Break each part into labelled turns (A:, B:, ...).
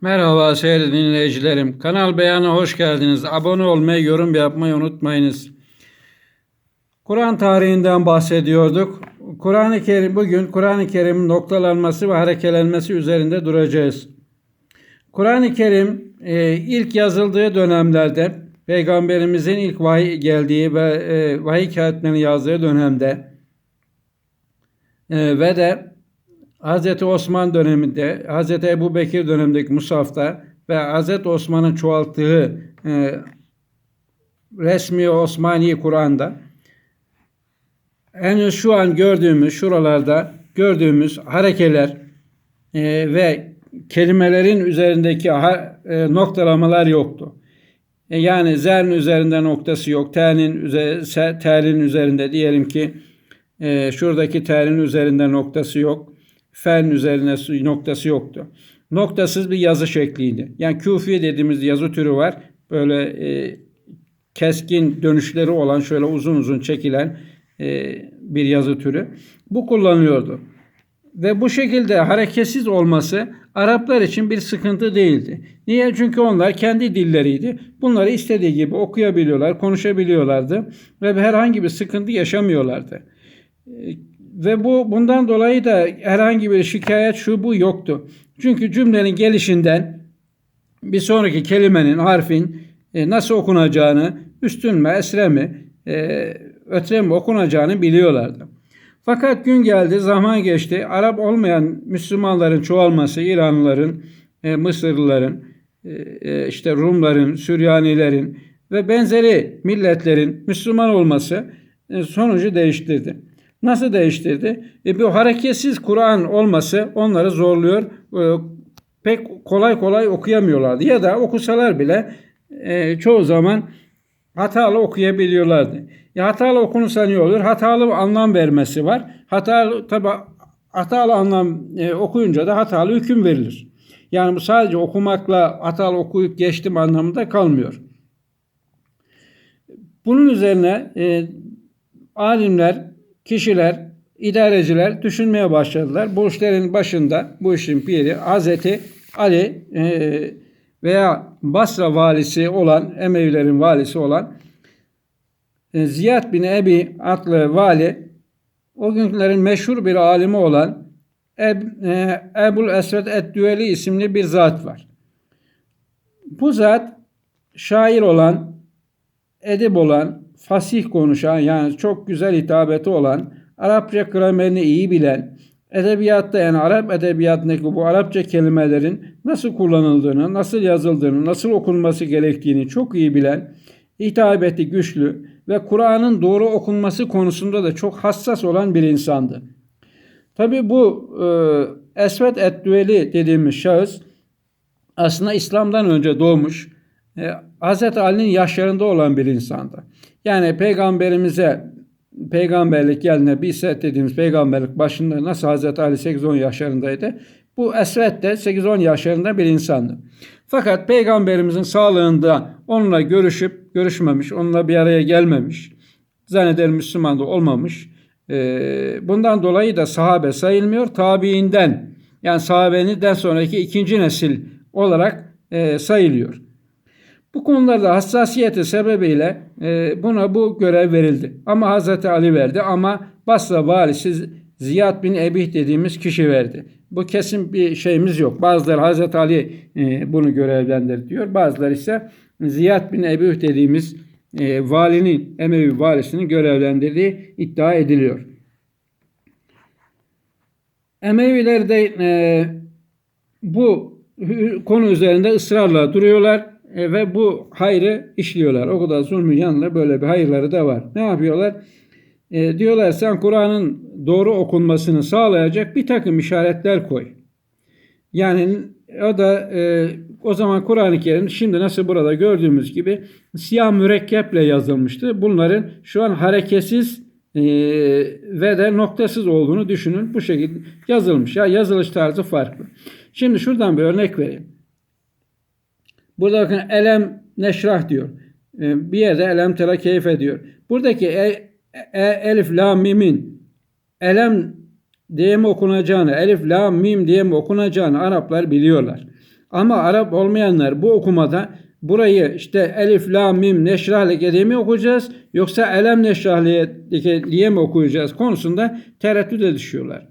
A: Merhaba sevgili dinleyicilerim. Kanal Beyan'a hoş geldiniz. Abone olmayı, yorum yapmayı unutmayınız. Kur'an tarihinden bahsediyorduk. Kur'an-ı Kerim bugün Kur'an-ı Kerim'in noktalanması ve harekelenmesi üzerinde duracağız. Kur'an-ı Kerim e, ilk yazıldığı dönemlerde Peygamberimizin ilk vahiy geldiği ve e, vahiy kağıtlarını yazdığı dönemde e, ve de Hz. Osman döneminde, Hz. Ebu Bekir dönemindeki Musaf'ta ve Hz. Osman'ın çoğalttığı e, resmi Osmani Kur'an'da henüz şu an gördüğümüz şuralarda gördüğümüz harekeler e, ve kelimelerin üzerindeki ha, e, noktalamalar yoktu. E, yani zer'in üzerinde noktası yok. T'nin üzerinde, telin üzerinde diyelim ki e, şuradaki telin üzerinde noktası yok. Fen üzerine noktası yoktu. Noktasız bir yazı şekliydi. Yani küfi dediğimiz yazı türü var. Böyle e, keskin dönüşleri olan şöyle uzun uzun çekilen e, bir yazı türü. Bu kullanılıyordu. Ve bu şekilde hareketsiz olması Araplar için bir sıkıntı değildi. Niye? Çünkü onlar kendi dilleriydi. Bunları istediği gibi okuyabiliyorlar, konuşabiliyorlardı ve herhangi bir sıkıntı yaşamıyorlardı. Ve bu bundan dolayı da herhangi bir şikayet şu bu yoktu. Çünkü cümlenin gelişinden bir sonraki kelimenin, harfin e, nasıl okunacağını, üstün mü, esre mi, e, ötre mi okunacağını biliyorlardı. Fakat gün geldi, zaman geçti. Arap olmayan Müslümanların çoğalması, İranlıların, e, Mısırlıların, e, e işte Rumların, Süryanilerin ve benzeri milletlerin Müslüman olması e, sonucu değiştirdi. Nasıl değiştirdi? E, bu hareketsiz Kur'an olması onları zorluyor. E, pek kolay kolay okuyamıyorlardı. Ya da okusalar bile e, çoğu zaman hatalı okuyabiliyorlardı. Ya hatalı okunursa ne olur? Hatalı anlam vermesi var. Hatalı tabi hatalı anlam e, okuyunca da hatalı hüküm verilir. Yani bu sadece okumakla hatalı okuyup geçtim anlamında kalmıyor. Bunun üzerine e, alimler kişiler, idareciler düşünmeye başladılar. Bu işlerin başında bu işin piri Hazreti Ali e, veya Basra valisi olan, Emevilerin valisi olan e, Ziyad bin Ebi adlı vali o günlerin meşhur bir alimi olan Eb, e, Ebul Esved Eddüeli isimli bir zat var. Bu zat şair olan, edip olan, fasih konuşan yani çok güzel hitabeti olan, Arapça gramerini iyi bilen, edebiyatta yani Arap edebiyatındaki bu Arapça kelimelerin nasıl kullanıldığını, nasıl yazıldığını, nasıl okunması gerektiğini çok iyi bilen, hitabeti güçlü ve Kur'an'ın doğru okunması konusunda da çok hassas olan bir insandı. Tabi bu e, Esvet Eddüeli dediğimiz şahıs aslında İslam'dan önce doğmuş, Hz. Ali'nin yaşlarında olan bir insandı. Yani peygamberimize peygamberlik geldiğinde bir set dediğimiz peygamberlik başında nasıl Hazreti Ali 8-10 yaşlarındaydı. Bu Esvet de 8-10 yaşlarında bir insandı. Fakat peygamberimizin sağlığında onunla görüşüp görüşmemiş, onunla bir araya gelmemiş. Zannederim Müslüman da olmamış. Ee, bundan dolayı da sahabe sayılmıyor. Tabiinden yani sahabeniden sonraki ikinci nesil olarak e, sayılıyor. Bu konularda hassasiyeti sebebiyle e, buna bu görev verildi. Ama Hazreti Ali verdi ama Basra valisi Ziyad bin Ebih dediğimiz kişi verdi. Bu kesin bir şeyimiz yok. Bazıları Hazreti Ali e, bunu görevlendirdi diyor. Bazıları ise Ziyad bin Ebih dediğimiz e, valinin, Emevi valisinin görevlendirdiği iddia ediliyor. Emeviler de bu konu üzerinde ısrarla duruyorlar e, ve bu hayrı işliyorlar. O kadar zulmün yanında böyle bir hayırları da var. Ne yapıyorlar? E, diyorlar sen Kur'an'ın doğru okunmasını sağlayacak bir takım işaretler koy. Yani o da e, o zaman Kur'an-ı Kerim şimdi nasıl burada gördüğümüz gibi siyah mürekkeple yazılmıştı. Bunların şu an hareketsiz e, ve de noktasız olduğunu düşünün. Bu şekilde yazılmış. Ya yazılış tarzı farklı. Şimdi şuradan bir örnek vereyim. Burada bakın elem neşrah diyor. Ee, bir yerde elem tera keyfe diyor. Buradaki e, e, elif la mimin elem diye mi okunacağını, elif la mim diye mi okunacağını Araplar biliyorlar. Ama Arap olmayanlar bu okumada burayı işte elif, la, mim, neşrahleke diye mi okuyacağız yoksa elem neşrahleke diye mi okuyacağız konusunda tereddüde düşüyorlar.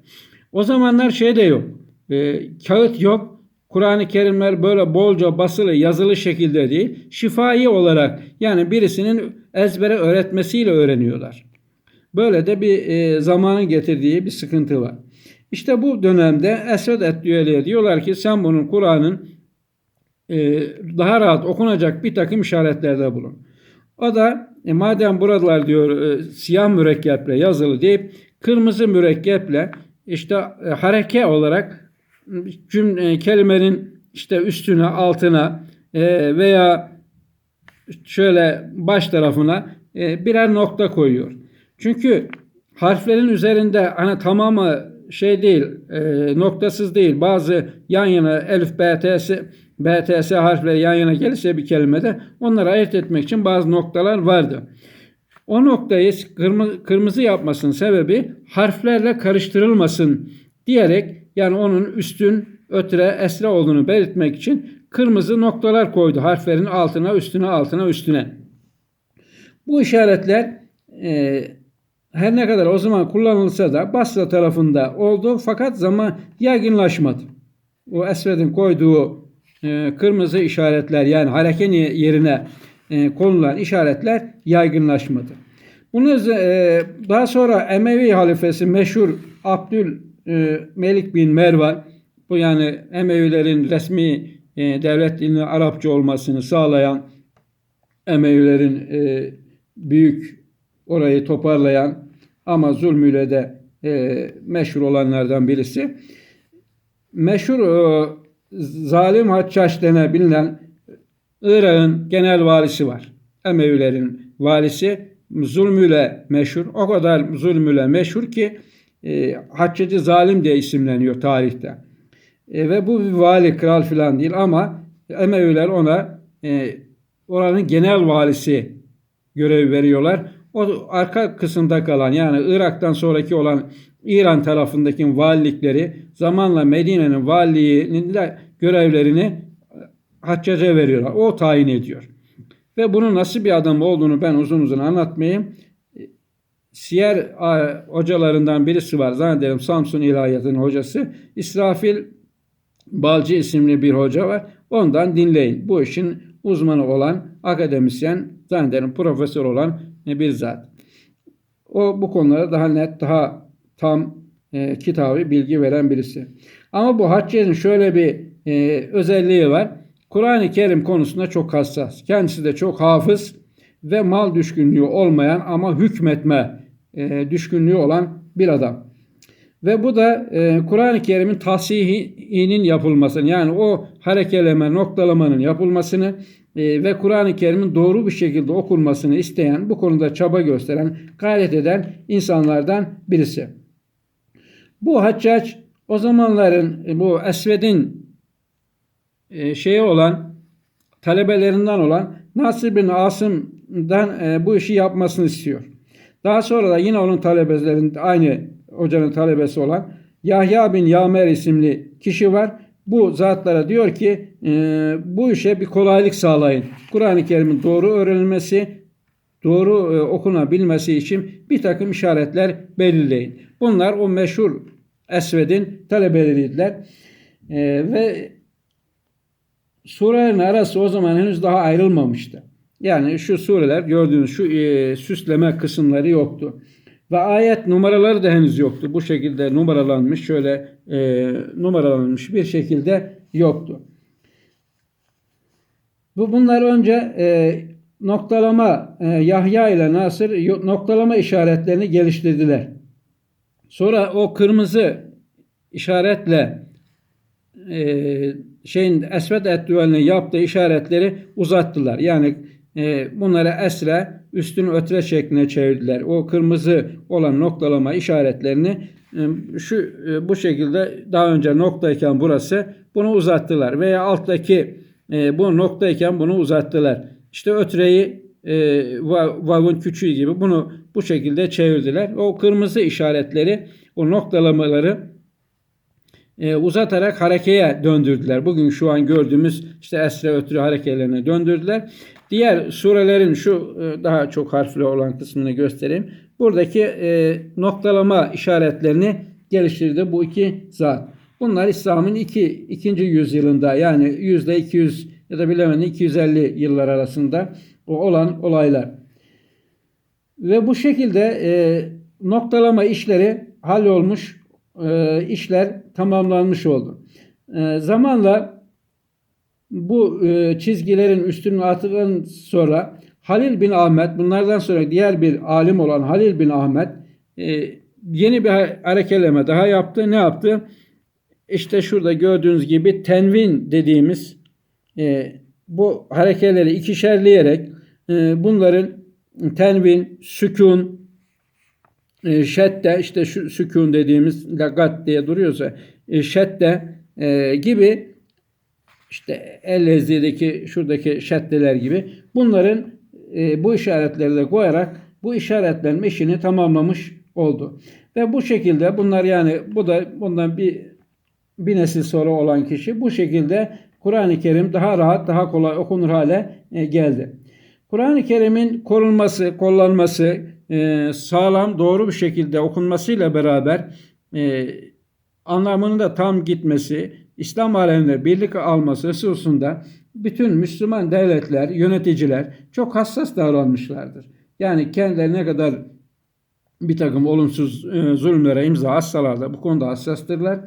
A: O zamanlar şey de yok. E, kağıt yok. Kur'an-ı Kerimler böyle bolca basılı yazılı şekilde değil. Şifai olarak yani birisinin ezbere öğretmesiyle öğreniyorlar. Böyle de bir e, zamanın getirdiği bir sıkıntı var. İşte bu dönemde Esved Eddüeli'ye diyorlar ki sen bunun Kur'an'ın e, daha rahat okunacak bir takım işaretlerde bulun. O da e, madem buralar diyor e, siyah mürekkeple yazılı deyip kırmızı mürekkeple işte e, hareke olarak cümle, kelimenin işte üstüne altına e, veya şöyle baş tarafına e, birer nokta koyuyor. Çünkü harflerin üzerinde hani tamamı şey değil, e, noktasız değil. Bazı yan yana elif, b, t, s, b, t, s harfleri yan yana gelirse bir kelimede onları ayırt etmek için bazı noktalar vardı. O noktayı kırmızı, kırmızı yapmasının sebebi harflerle karıştırılmasın diyerek yani onun üstün, ötre, esre olduğunu belirtmek için kırmızı noktalar koydu harflerin altına, üstüne, altına, üstüne. Bu işaretler e, her ne kadar o zaman kullanılsa da Basra tarafında oldu fakat zaman yaygınlaşmadı. O Esved'in koyduğu e, kırmızı işaretler yani hareke yerine e, konulan işaretler yaygınlaşmadı. Bunu e, daha sonra Emevi halifesi meşhur Abdül e, Melik bin Mervan bu yani Emevilerin resmi e, devlet dilinin Arapça olmasını sağlayan Emevilerin e, büyük orayı toparlayan ama zulmüyle de e, meşhur olanlardan birisi. Meşhur e, zalim Haccaç denen bilinen Irak'ın genel valisi var. Emevilerin valisi zulmüyle meşhur. O kadar zulmüyle meşhur ki e, Haccacı zalim diye isimleniyor tarihte. E, ve bu bir vali kral filan değil ama Emeviler ona e, oranın genel valisi görevi veriyorlar. O arka kısımda kalan yani Irak'tan sonraki olan İran tarafındaki valilikleri zamanla Medine'nin valiliğinin de görevlerini Haccac'a veriyorlar. O tayin ediyor. Ve bunun nasıl bir adam olduğunu ben uzun uzun anlatmayayım. Siyer hocalarından birisi var. Zannederim Samsun İlahiyat'ın hocası. İsrafil Balcı isimli bir hoca var. Ondan dinleyin. Bu işin uzmanı olan akademisyen, zannederim profesör olan bir zat. O bu konulara daha net, daha tam e, kitabı bilgi veren birisi. Ama bu Haccez'in şöyle bir e, özelliği var. Kur'an-ı Kerim konusunda çok hassas. Kendisi de çok hafız ve mal düşkünlüğü olmayan ama hükmetme e, düşkünlüğü olan bir adam. Ve bu da e, Kur'an-ı Kerim'in tahsihinin yapılmasını yani o harekeleme, noktalamanın yapılmasını e, ve Kur'an-ı Kerim'in doğru bir şekilde okunmasını isteyen, bu konuda çaba gösteren, gayret eden insanlardan birisi. Bu Haccac o zamanların e, bu Esved'in e, şeyi olan talebelerinden olan Nasir bin Asım'dan e, bu işi yapmasını istiyor. Daha sonra da yine onun talebelerinde aynı hocanın talebesi olan Yahya bin Yamer isimli kişi var. Bu zatlara diyor ki e, bu işe bir kolaylık sağlayın. Kur'an-ı Kerim'in doğru öğrenilmesi, doğru e, okunabilmesi için bir takım işaretler belirleyin. Bunlar o meşhur Esved'in talebeleriydiler. E, ve surelerin arası o zaman henüz daha ayrılmamıştı. Yani şu sureler gördüğünüz şu e, süsleme kısımları yoktu. Ve ayet numaraları da henüz yoktu. Bu şekilde numaralanmış, şöyle e, numaralanmış bir şekilde yoktu. Bu bunlar önce e, noktalama e, Yahya ile Nasır noktalama işaretlerini geliştirdiler. Sonra o kırmızı işaretle e, şeyin Esved Eddüvel'in yaptığı işaretleri uzattılar. Yani e, bunları esre üstünü ötre şekline çevirdiler. O kırmızı olan noktalama işaretlerini e, şu e, bu şekilde daha önce noktayken burası bunu uzattılar veya alttaki e, bu noktayken bunu uzattılar. İşte ötreyi e, vavun küçüğü gibi bunu bu şekilde çevirdiler. O kırmızı işaretleri, o noktalamaları e, uzatarak harekeye döndürdüler. Bugün şu an gördüğümüz işte esre ötürü harekelerine döndürdüler. Diğer surelerin şu e, daha çok harfli olan kısmını göstereyim. Buradaki e, noktalama işaretlerini geliştirdi bu iki zat. Bunlar İslam'ın iki, ikinci yüzyılında yani yüzde 200 ya da bilemedin 250 yıllar arasında olan olaylar. Ve bu şekilde e, noktalama işleri hallolmuş, e, işler tamamlanmış oldu. E, zamanla bu e, çizgilerin üstünü atılan sonra Halil bin Ahmet, bunlardan sonra diğer bir alim olan Halil bin Ahmet e, yeni bir harekeleme daha yaptı. Ne yaptı? İşte şurada gördüğünüz gibi tenvin dediğimiz e, bu harekeleri ikişerleyerek bunların tenvin, sükun, e, şedde işte şu sükun dediğimiz lagat diye duruyorsa e, şedde e, gibi işte el ezdideki şuradaki şeddeler gibi bunların e, bu işaretleri de koyarak bu işaretlenme işini tamamlamış oldu. Ve bu şekilde bunlar yani bu da bundan bir bir nesil sonra olan kişi bu şekilde Kur'an-ı Kerim daha rahat, daha kolay okunur hale e, geldi. Kur'an-ı Kerim'in korunması, kollanması, e, sağlam, doğru bir şekilde okunmasıyla beraber e, anlamının da tam gitmesi, İslam aleminde birlik alması hususunda bütün Müslüman devletler, yöneticiler çok hassas davranmışlardır. Yani kendileri ne kadar bir takım olumsuz e, zulümlere imza atsalar da bu konuda hassastırlar.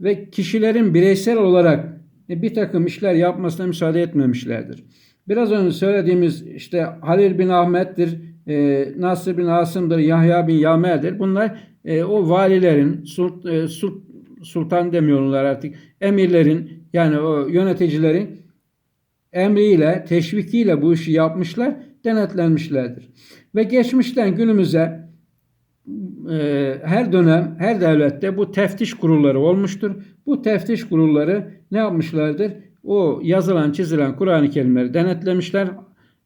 A: Ve kişilerin bireysel olarak bir takım işler yapmasına müsaade etmemişlerdir. Biraz önce söylediğimiz işte Halil bin Ahmet'tir, e, Nasır bin Asım'dır, Yahya bin Yamer'dir. Bunlar e, o valilerin, sult, e, sult, sultan demiyorlar artık, emirlerin yani o yöneticilerin emriyle, teşvikiyle bu işi yapmışlar, denetlenmişlerdir. Ve geçmişten günümüze e, her dönem, her devlette bu teftiş kurulları olmuştur. Bu teftiş kurulları ne yapmışlardır? O yazılan, çizilen Kur'an-ı Kerimleri denetlemişler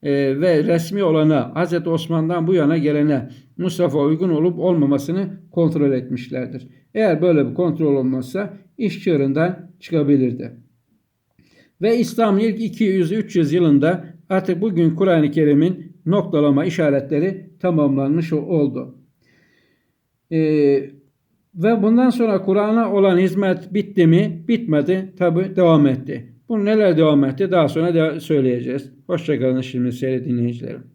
A: e, ve resmi olana, Hz. Osman'dan bu yana gelene Mustafa uygun olup olmamasını kontrol etmişlerdir. Eğer böyle bir kontrol olmazsa iş çığırından çıkabilirdi. Ve İslam'ın ilk 200-300 yılında artık bugün Kur'an-ı Kerim'in noktalama işaretleri tamamlanmış oldu. Ee, ve bundan sonra Kur'an'a olan hizmet bitti mi? Bitmedi. Tabi devam etti. Bu neler devam etti? Daha sonra da söyleyeceğiz. Hoşçakalın şimdi sevgili dinleyicilerim.